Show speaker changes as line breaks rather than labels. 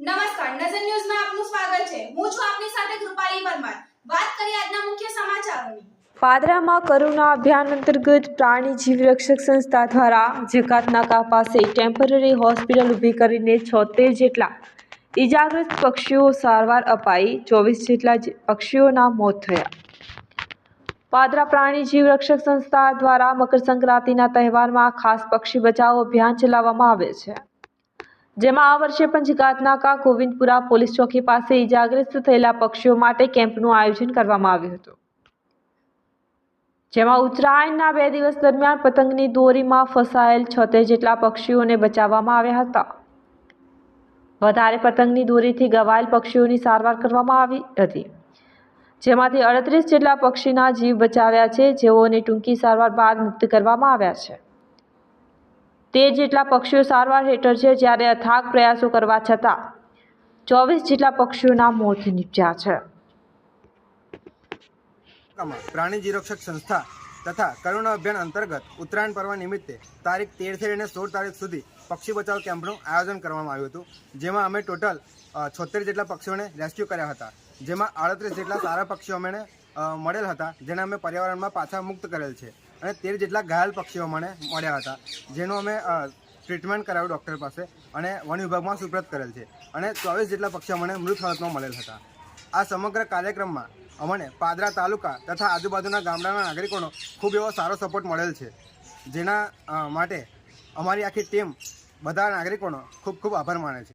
નમસ્કાર, નજર ન્યૂઝમાં આપનું સ્વાગત છે. હું છું આપની સાથે કૃપાલી પરમાર. વાત કરીએ આજના મુખ્ય સમાચારોની.
પાદરામાં કરુણા અભિયાન અંતર્ગત પ્રાણી જીવરક્ષક સંસ્થા દ્વારા જકાતનાકા પાસે ટેમ્પરરી હોસ્પિટલ ઊભી કરીને છોતેર જેટલા ઇજાગ્રસ્ત પક્ષીઓ સારવાર અપાઈ, ચોવીસ જેટલા પક્ષીઓના મોત થયા. પાદરા પ્રાણી જીવરક્ષક સંસ્થા દ્વારા મકર સંક્રાંતિના તહેવારમાં ખાસ પક્ષી બચાવો અભિયાન ચલાવવામાં આવે છે. જેમાં આ વર્ષે પણ જકાતનાકા ગોવિંદપુરા પોલીસ ચોકી પાસે ઇજાગ્રસ્ત થયેલા પક્ષીઓ માટે કેમ્પનું આયોજન કરવામાં આવ્યું હતું. જેમાં ઉત્તરાયણના બે દિવસ દરમિયાન પતંગની દોરીમાં ફસાયેલ છોતેર જેટલા પક્ષીઓને બચાવવામાં આવ્યા હતા. વધારે પતંગની દોરીથી ગવાયેલ પક્ષીઓની સારવાર કરવામાં આવી હતી. જેમાંથી અડત્રીસ જેટલા પક્ષીના જીવ બચાવ્યા છે, જેઓને ટૂંકી સારવાર બાદ મુક્ત કરવામાં આવ્યા છે. તેર જેટલા પક્ષીઓ સારવાર હેઠળ છે જ્યારે અથાગ પ્રયાસો કરવા છતાં ચોવીસ જેટલા પક્ષીઓના મોત નીપજ્યા છે.
પ્રાણી જીવરક્ષક સંસ્થા તથા કરુણા અભિયાન અંતર્ગત ઉત્તરાયણ પર્વ નિમિત્તે તારીખ તેરથી લઈને સોળ તારીખ સુધી પક્ષી બચાવ કેમ્પનું આયોજન કરવામાં આવ્યું હતું જેમાં અમે ટોટલ છોતેર જેટલા પક્ષીઓને રેસ્ક્યુ કર્યા હતા જેમાં આડત્રીસ જેટલા સારા પક્ષીઓ અમને અ, મળેલ હતા, જેને અમે પર્યાવરણમાં પાછા મુક્ત કરેલ છે. અને તેર જેટલા ઘાયલ પક્ષીઓ મને મળ્યા હતા, જેનું અમે ટ્રીટમેન્ટ કરાવ્યું ડૉક્ટર પાસે અને વન વિભાગમાં સુપ્રત કરેલ છે. અને ચોવીસ જેટલા પક્ષીઓ મને મૃત હાલતમાં મળેલ હતા. આ સમગ્ર કાર્યક્રમમાં અમને પાદરા તાલુકા તથા આજુબાજુના ગામડાના નાગરિકોનો ખૂબ એવો સારો સપોર્ટ મળેલ છે. જેના માટે અમારી આખી ટીમ બધા નાગરિકોનો ખૂબ ખૂબ આભાર માને છે.